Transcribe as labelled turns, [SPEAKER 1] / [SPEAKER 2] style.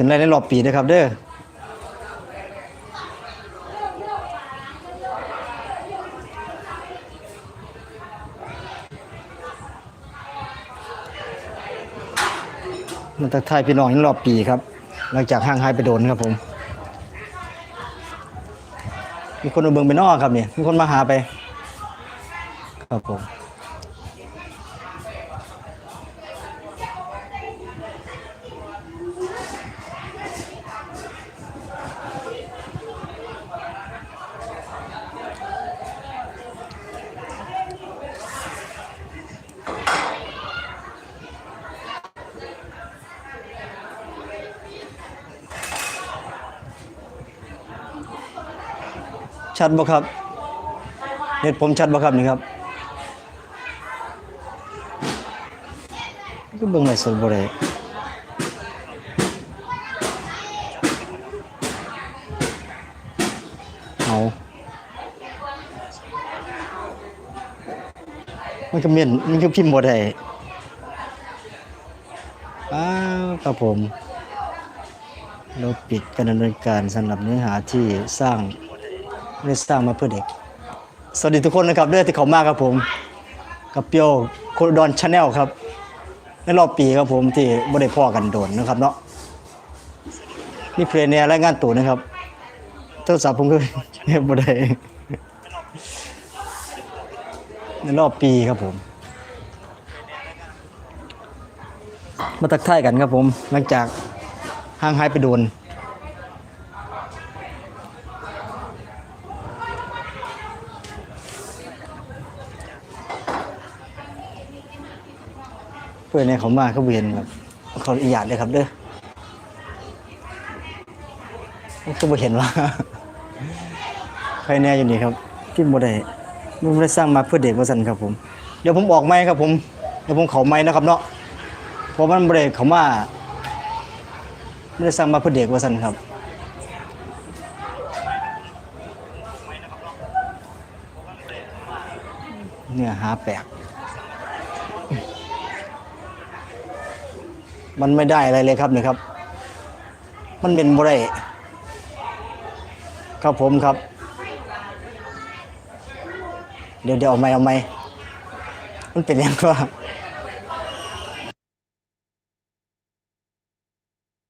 [SPEAKER 1] ขึ้นได้ในรอบปีนะครับเด้อมันทักทายพี่น้องในรอบปีครับ หลังจากห่างหายไปโดนครับผม มีคนเอาเบิงไปนอกครับเนี่ยมีคนมาหาไป ครับผม ชัดบ่ครับ เน็ตผมชัดบ่ครับนี่ครับก็เบิ่งไลฟ์สดบ่ได้เอามันก็เมียนมันก็พิมพ์บ่ได้อ้าวครับผมเราปิดการดำเนินการสำหรับเนื้อหาที่สร้าง ไม่ได้สร้างมาเพื่อเด็ก สวัสดีทุกคนนะครับเรื่อที่เขามากครับผม กับเปียวโคดอนชาแนลครับในรอบปีครับผมที่บ่ได้พ่อกันโดนนะครับเนาะนี่เพลงเนี่ยรายงานตัวนะครับโทรศัพท์ผมก็เฮ็ดบ่ได้ในรอบปีครับผม มาตักทายกันครับผม หลังจากห่างหายไปโดน เพื่อนเนี่ยเขามาเขาเวียนแบบเขาอนุญาตเลยครับเด้อก็บ่เห็นว่าใครแน่อยู่นี่ครับที่บ่ได้บ่ได้สร้างมาเพื่อเด็กว่าซั่นครับ ผม เดี๋ยวผมออกไม้ครับ ผมเดี๋ยวผมเขาไม้นะครับเนาะเพราะมันบ่ได้เขามาไม่ได้สร้างมาเพื่อเด็กว่าซั่นครับเนื้อหาแปลก มันไม่ได้อะไรเลยครับนี่ครับ มันเป็นบ่ได้ครับผมครับ เดี๋ยวเดี๋ยวเอาไม่เอาไม่มันเป็นยังว่า